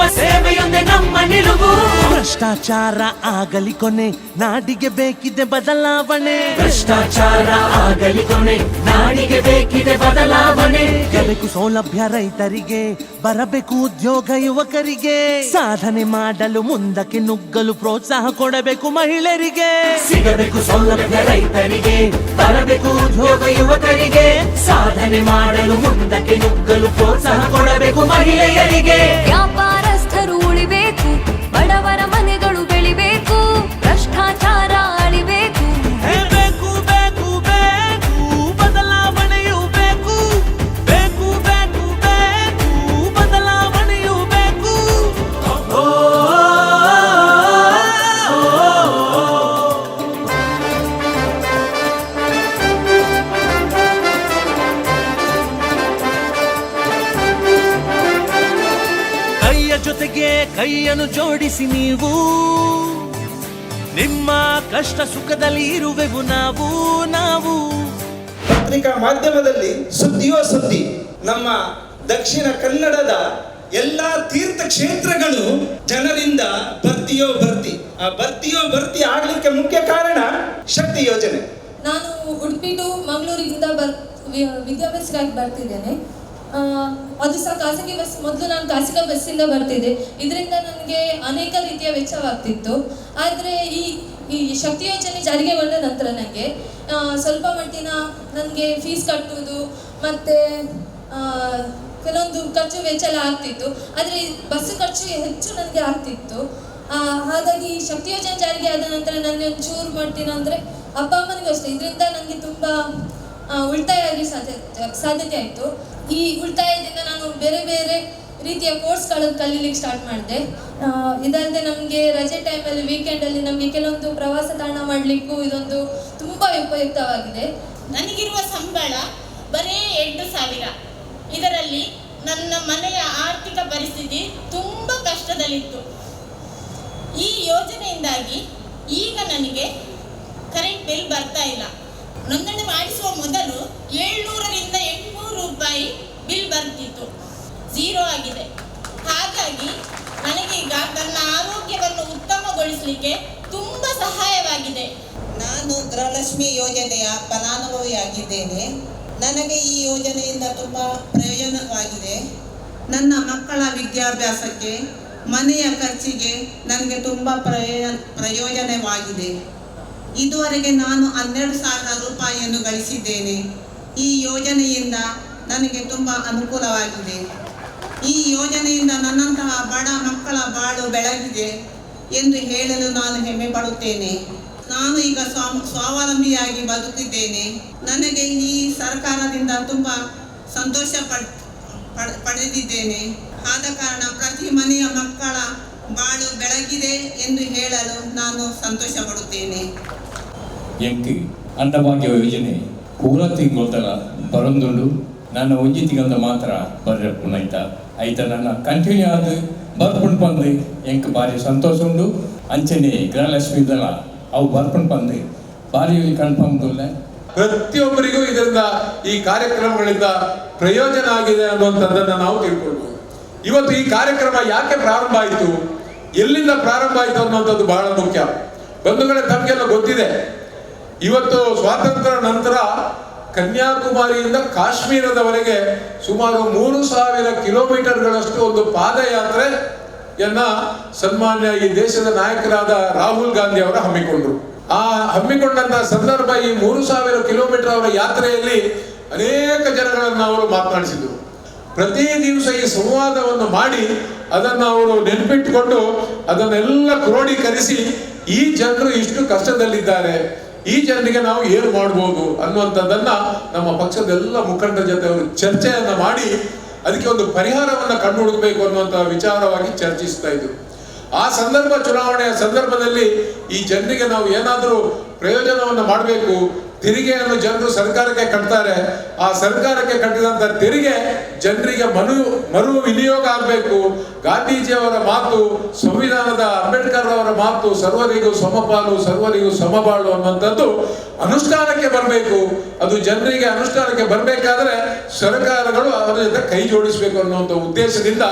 ನಿಮ್ಮ ಸೇವೆಯೊಂದೇ ನಮ್ಮ ನಿಲುವು. ಭ್ರಷ್ಟಾಚಾರ ಆಗಲಿ ಕೊನೆ ನಾಡಿಗೆ ಬೇಕಿದೆ ಬದಲಾವಣೆ. ಭ್ರಷ್ಟಾಚಾರ ಆಗಲಿ ಕೊನೆ ನಾಡಿಗೆ ಬೇಕಿದೆ ಬದಲಾವಣೆ. ಕೆಲಕು ಸೌಲಭ್ಯ ರೈತರಿಗೆ ಬರಬೇಕು ಉದ್ಯೋಗ ಯುವಕರಿಗೆ. ಸಾಧನೆ ಮಾಡಲು ಮುಂದಕ್ಕೆ ನುಗ್ಗಲು ಪ್ರೋತ್ಸಾಹ ಕೊಡಬೇಕು ಮಹಿಳೆಯರಿಗೆ. ಸಿಗಬೇಕು ಸೌಲಭ್ಯ ರೈತರಿಗೆ ಬರಬೇಕು ಉದ್ಯೋಗ ಯುವಕರಿಗೆ. ಸಾಧನೆ ಮಾಡಲು ಮುಂದಕ್ಕೆ ನುಗ್ಗಲು ಪ್ರೋತ್ಸಾಹ ಕೊಡಬೇಕು ಮಹಿಳೆಯರಿಗೆ. ಉಳಿಬೇಕು ஆடவரம் ಜೊತೆಗೆ ಕೈಯನ್ನು ಜೋಡಿಸಿ ನೀವು. ನಿಮ್ಮ ಕಷ್ಟ ಸುಖದಲ್ಲಿ ಇರುವೆವು ನಾವು ನಾವು. ಪತ್ರಿಕಾ ಮಾಧ್ಯಮದಲ್ಲಿ ಸುದ್ದಿಯೋ ಸುದ್ದಿ ನಮ್ಮ ದಕ್ಷಿಣ ಕನ್ನಡದ ಎಲ್ಲಾ ತೀರ್ಥ ಕ್ಷೇತ್ರಗಳು ಜನರಿಂದ ಭರ್ತಿಯೋ ಭರ್ತಿ. ಆ ಭರ್ತಿಯೋ ಭರ್ತಿ ಆಗ್ಲಿಕ್ಕೆ ಮುಖ್ಯ ಕಾರಣ ಶಕ್ತಿ ಯೋಜನೆ. ನಾನು ಉಡುಪಿ ಟು ಮಂಗಳೂರಿಂದ ವಿದ್ಯಾಭ್ಯಾಸಕ್ಕಾಗಿ ಬರ್ತಿದ್ದೇನೆ. ಅದು ಸಹ ಖಾಸಗಿ ಬಸ್, ಮೊದಲು ನಾನು ಖಾಸಗಿ ಬಸ್ಸಿಂದ ಬರ್ತಿದ್ದೆ. ಇದರಿಂದ ನನಗೆ ಅನೇಕ ರೀತಿಯ ವೆಚ್ಚವಾಗ್ತಿತ್ತು. ಆದರೆ ಈ ಈ ಶಕ್ತಿ ಯೋಜನೆ ಜಾರಿಗೆ ಬಂದ ನಂತರ ನನಗೆ ಸ್ವಲ್ಪ ಮಟ್ಟಿನ ನನಗೆ ಫೀಸ್ ಕಟ್ಟುವುದು ಮತ್ತು ಕೆಲವೊಂದು ಖರ್ಚು ವೆಚ್ಚ ಎಲ್ಲ ಆಗ್ತಿತ್ತು. ಆದರೆ ಬಸ್ ಖರ್ಚು ಹೆಚ್ಚು ನನಗೆ ಆಗ್ತಿತ್ತು. ಹಾಗಾಗಿ ಶಕ್ತಿ ಯೋಜನೆ ಜಾರಿಗೆ ಆದ ನಂತರ ನನಗೆ ಒಂಚೂರು ಮಟ್ಟಿನ ಅಂದರೆ ಅಪ್ಪ ಅಮ್ಮನಿಗೂ ಅಷ್ಟೇ. ಇದರಿಂದ ನನಗೆ ತುಂಬ ಉಳಿತಾಯ ಆಗಿ ಸಾಧ್ಯತೆ ಸಾಧ್ಯತೆ ಆಯಿತು. ಈ ಉಳಿತಾಯದಿಂದ ನಾನು ಬೇರೆ ಬೇರೆ ರೀತಿಯ ಕೋರ್ಸ್ಗಳನ್ನು ಕಲೀಲಿಕ್ಕೆ ಸ್ಟಾರ್ಟ್ ಮಾಡಿದೆ. ಇದಲ್ಲದೆ ನಮಗೆ ರಜೆ ಟೈಮಲ್ಲಿ ವೀಕೆಂಡಲ್ಲಿ ನಮಗೆ ಕೆಲವೊಂದು ಪ್ರವಾಸ ತಾಣ ಮಾಡಲಿಕ್ಕೂ ಇದೊಂದು ತುಂಬ ಉಪಯುಕ್ತವಾಗಿದೆ. ನನಗಿರುವ ಸಂಬಳ ಬರೀ ಎಂಟು ಸಾವಿರ. ಇದರಲ್ಲಿ ನನ್ನ ಮನೆಯ ಆರ್ಥಿಕ ಪರಿಸ್ಥಿತಿ ತುಂಬ ಕಷ್ಟದಲ್ಲಿತ್ತು. ಈ ಯೋಜನೆಯಿಂದಾಗಿ ಈಗ ನನಗೆ ಕರೆಂಟ್ ಬಿಲ್ ಬರ್ತಾ ಇಲ್ಲ. ನೋಂದಣಿ ಮಾಡಿಸುವ ಮೊದಲು ಏಳ್ನೂರರಿಂದ ಎಂಟುನೂರು ರೂಪಾಯಿ ಬಿಲ್ ಬರ್ತಿತ್ತು. ಝೀರೋ ಆಗಿದೆ. ಹಾಗಾಗಿ ನನಗೀಗ ನನ್ನ ಆರೋಗ್ಯವನ್ನು ಉತ್ತಮಗೊಳಿಸಲಿಕ್ಕೆ ತುಂಬ ಸಹಾಯವಾಗಿದೆ. ನಾನು ಗೃಹಲಕ್ಷ್ಮಿ ಯೋಜನೆಯ ಫಲಾನುಭವಿಯಾಗಿದ್ದೇನೆ ನನಗೆ ಈ ಯೋಜನೆಯಿಂದ ತುಂಬ ಪ್ರಯೋಜನವಾಗಿದೆ. ನನ್ನ ಮಕ್ಕಳ ವಿದ್ಯಾಭ್ಯಾಸಕ್ಕೆ, ಮನೆಯ ಖರ್ಚಿಗೆ ನನಗೆ ತುಂಬ ಪ್ರಯೋಜನ ಪ್ರಯೋಜನವಾಗಿದೆ. ಇದುವರೆಗೆ ನಾನು ಹನ್ನೆರಡು ಸಾವಿರ ರೂಪಾಯಿಯನ್ನು ಗಳಿಸಿದ್ದೇನೆ. ಈ ಯೋಜನೆಯಿಂದ ನನಗೆ ತುಂಬ ಅನುಕೂಲವಾಗಿದೆ. ಈ ಯೋಜನೆಯಿಂದ ನನ್ನಂತಹ ಬಡ ಮಕ್ಕಳ ಬಾಳು ಬೆಳಗಿದೆ ಎಂದು ಹೇಳಲು ನಾನು ಹೆಮ್ಮೆ ಪಡುತ್ತೇನೆ ನಾನು ಈಗ ಸ್ವ ಸ್ವಾವಲಂಬಿಯಾಗಿ ಬದುಕಿದ್ದೇನೆ. ನನಗೆ ಈ ಸರ್ಕಾರದಿಂದ ತುಂಬ ಸಂತೋಷ ಪಡ್, ಪಡ್- ಪಡೆದಿದ್ದೇನೆ. ಆದ ಕಾರಣ ಪ್ರತಿ ಮನೆಯ ಮಕ್ಕಳ ಬಾಳು ಬೆಳಗಿದೆ ಎಂದು ಹೇಳಲು ನಾನು ಸಂತೋಷ ಪಡುತ್ತೇನೆ ಎಂಕ್ ಅನ್ನಭಾಗ್ಯ ಯೋಜನೆ ಪೂರ ತಿಂಗಳ ಬರೊಂದುಂಡು. ನನ್ನ ಒಂಜಿ ತಿಂಗಳ ಮಾತ್ರ ಬರ್ಪುನ ಐತ ಐತ ನನ್ನ ಕಂಟಿನ್ಯೂ ಆದ ಬರ್ಪುಣ್ ಪಂದು ಎಂಕ್ ಭಾರಿ ಸಂತೋಷ ಉಂಡು ಅಂಚನೆ ಗೃಹಲಕ್ಷ್ಮಿದಲ ಅವು ಬರ್ಪುಣ್ ಬಂದೆ ಭಾರಿ ಕನ್ಫರ್ಮ್ ಪ್ರತಿಯೊಬ್ಬರಿಗೂ ಇದರಿಂದ ಈ ಕಾರ್ಯಕ್ರಮಗಳಿಂದ ಪ್ರಯೋಜನ ಆಗಿದೆ ಅನ್ನುವಂಥದ್ದನ್ನು ನಾವು ತಿಳ್ಕೊಳ್ಬೋದು. ಇವತ್ತು ಈ ಕಾರ್ಯಕ್ರಮ ಯಾಕೆ ಪ್ರಾರಂಭ ಆಯಿತು? ಎಲ್ಲಿಂದ ಪ್ರಾರಂಭ ಆಯಿತು ಅನ್ನುವಂಥದ್ದು ಬಹಳ ಮುಖ್ಯ. ಬಂಧುಗಳೇ, ತಮಗೆಲ್ಲ ಗೊತ್ತಿದೆ. ಇವತ್ತು ಸ್ವಾತಂತ್ರ್ಯ ನಂತರ ಕನ್ಯಾಕುಮಾರಿಯಿಂದ ಕಾಶ್ಮೀರದವರೆಗೆ ಸುಮಾರು ಮೂರು ಸಾವಿರ ಕಿಲೋಮೀಟರ್ಗಳಷ್ಟು ಒಂದು ಪಾದಯಾತ್ರೆ ಎನ್ನ ಸನ್ಮಾನ್ಯ ಈ ದೇಶದ ನಾಯಕರಾದ ರಾಹುಲ್ ಗಾಂಧಿ ಅವರು ಹಮ್ಮಿಕೊಂಡ್ರು. ಆ ಹಮ್ಮಿಕೊಂಡಂತ ಸಂದರ್ಭ ಈ ಮೂರು ಸಾವಿರ ಕಿಲೋಮೀಟರ್ ಅವರ ಯಾತ್ರೆಯಲ್ಲಿ ಅನೇಕ ಜನಗಳನ್ನು ಅವರು ಮಾತನಾಡಿಸಿದರು. ಪ್ರತಿ ದಿವಸ ಈ ಸಂವಾದವನ್ನು ಮಾಡಿ ಅದನ್ನು ಅವರು ನೆನಪಿಟ್ಟುಕೊಂಡು ಅದನ್ನೆಲ್ಲ ಕ್ರೋಢೀಕರಿಸಿ ಈ ಜನರು ಇಷ್ಟು ಕಷ್ಟದಲ್ಲಿದ್ದಾರೆ. ಈ ಜನರಿಗೆ ನಾವು ಏನು ಮಾಡ್ಬೋದು ಅನ್ನುವಂಥದ್ದನ್ನ ನಮ್ಮ ಪಕ್ಷದ ಎಲ್ಲ ಮುಖಂಡರ ಜೊತೆ ಅವರು ಚರ್ಚೆಯನ್ನ ಮಾಡಿ ಅದಕ್ಕೆ ಒಂದು ಪರಿಹಾರವನ್ನ ಕಂಡು ಹುಡುಕಬೇಕು ಅನ್ನುವಂತಹ ವಿಚಾರವಾಗಿ ಚರ್ಚಿಸ್ತಾ ಇದ್ರು. ಆ ಸಂದರ್ಭ, ಚುನಾವಣೆಯ ಸಂದರ್ಭದಲ್ಲಿ ಈ ಜನರಿಗೆ ನಾವು ಏನಾದರೂ ಪ್ರಯೋಜನವನ್ನು ಮಾಡಬೇಕು. ತೆರಿಗೆಯನ್ನು ಜನರು ಸರ್ಕಾರಕ್ಕೆ ಕಟ್ತಾರೆ. ಆ ಸರ್ಕಾರಕ್ಕೆ ಕಟ್ಟಿದಂತ ತೆರಿಗೆ ಜನರಿಗೆ ಮನು, ಮರು ವಿನಿಯೋಗ ಆಗಬೇಕು. ಗಾಂಧೀಜಿಯವರ ಮಾತು, ಸಂವಿಧಾನದ ಅಂಬೇಡ್ಕರ್ ಅವರ ಮಾತು, ಸರ್ವರಿಗೂ ಸಮಪಾಲು, ಸರ್ವರಿಗೂ ಸಮಬಾಳು ಅನ್ನುವಂಥದ್ದು ಅನುಷ್ಠಾನಕ್ಕೆ ಬರಬೇಕು. ಅದು ಜನರಿಗೆ ಅನುಷ್ಠಾನಕ್ಕೆ ಬರಬೇಕಾದ್ರೆ ಸರ್ಕಾರಗಳು ಅದರಿಂದ ಕೈ ಜೋಡಿಸಬೇಕು ಅನ್ನುವಂಥ ಉದ್ದೇಶದಿಂದ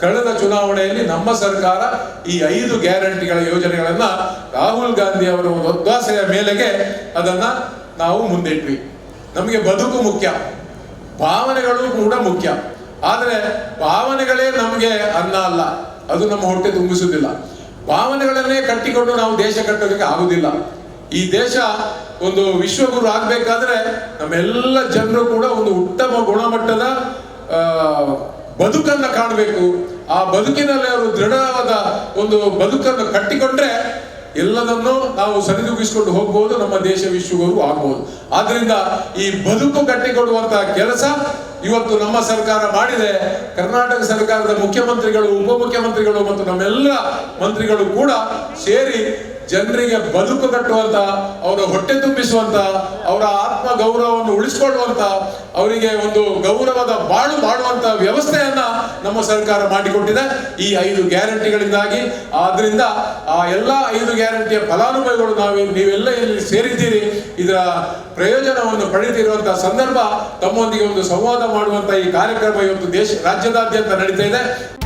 ಕಳೆದ ಚುನಾವಣೆಯಲ್ಲಿ ನಮ್ಮ ಸರ್ಕಾರ ಈ ಐದು ಗ್ಯಾರಂಟಿಗಳ ಯೋಜನೆಗಳನ್ನು ರಾಹುಲ್ ಗಾಂಧಿ ಅವರ ಒಂದು ಒತ್ತಾಸೆಯ ಮೇಲೆಗೆ ಅದನ್ನ ನಾವು ಮುಂದಿಟ್ವಿ. ನಮಗೆ ಬದುಕು ಮುಖ್ಯ. ಭಾವನೆಗಳು ಕೂಡ ಮುಖ್ಯ. ಆದರೆ ಭಾವನೆಗಳೇ ನಮಗೆ ಅನ್ನ ಅಲ್ಲ. ಅದು ನಮ್ಮ ಹೊಟ್ಟೆ ತುಂಬಿಸುವುದಿಲ್ಲ. ಭಾವನೆಗಳನ್ನೇ ಕಟ್ಟಿಕೊಂಡು ನಾವು ದೇಶ ಕಟ್ಟೋದಕ್ಕೆ ಆಗುದಿಲ್ಲ. ಈ ದೇಶ ಒಂದು ವಿಶ್ವಗುರು ಆಗ್ಬೇಕಾದ್ರೆ ನಮ್ಮೆಲ್ಲ ಜನರು ಕೂಡ ಒಂದು ಉತ್ತಮ ಗುಣಮಟ್ಟದ ಬದುಕನ್ನ ಕಾಣಬೇಕು. ಆ ಬದುಕಿನಲ್ಲಿ ಅವರು ದೃಢವಾದ ಒಂದು ಬದುಕನ್ನು ಕಟ್ಟಿಕೊಂಡ್ರೆ ಎಲ್ಲದನ್ನು ನಾವು ಸರಿದೂಗಿಸಿಕೊಂಡು ಹೋಗ್ಬೋದು, ನಮ್ಮ ದೇಶ ವಿಶ್ವವೂ ಆಗ್ಬೋದು. ಆದ್ರಿಂದ ಈ ಬದುಕು ಕಟ್ಟಿಕೊಡುವಂತಹ ಕೆಲಸ ಇವತ್ತು ನಮ್ಮ ಸರ್ಕಾರ ಮಾಡಿದೆ. ಕರ್ನಾಟಕ ಸರ್ಕಾರದ ಮುಖ್ಯಮಂತ್ರಿಗಳು, ಉಪಮುಖ್ಯಮಂತ್ರಿಗಳು ಮತ್ತು ನಮ್ಮೆಲ್ಲ ಮಂತ್ರಿಗಳು ಕೂಡ ಸೇರಿ ಜನರಿಗೆ ಬದುಕು ಕಟ್ಟುವಂತ, ಅವರ ಹೊಟ್ಟೆ ತುಂಬಿಸುವಂತ, ಅವರ ಆತ್ಮ ಗೌರವವನ್ನು ಉಳಿಸಿಕೊಳ್ಳುವಂತ, ಅವರಿಗೆ ಒಂದು ಗೌರವದ ಬಾಳು ಮಾಡುವಂತ ವ್ಯವಸ್ಥೆಯನ್ನ ನಮ್ಮ ಸರ್ಕಾರ ಮಾಡಿಕೊಟ್ಟಿದೆ. ಈ ಐದು ಗ್ಯಾರಂಟಿಗಳಿಂದಾಗಿ. ಆದ್ರಿಂದ ಆ ಎಲ್ಲ ಐದು ಗ್ಯಾರಂಟಿಯ ಫಲಾನುಭವಿಗಳು ನಾವು, ನೀವೆಲ್ಲ ಇಲ್ಲಿ ಸೇರಿದ್ದೀರಿ. ಇದರ ಪ್ರಯೋಜನವನ್ನು ಪಡೆದಿರುವಂತಹ ಸಂದರ್ಭ, ತಮ್ಮೊಂದಿಗೆ ಒಂದು ಸಂವಾದ ಮಾಡುವಂತ ಈ ಕಾರ್ಯಕ್ರಮ ಇವತ್ತು ದೇಶ, ರಾಜ್ಯದಾದ್ಯಂತ ನಡೀತಾ ಇದೆ.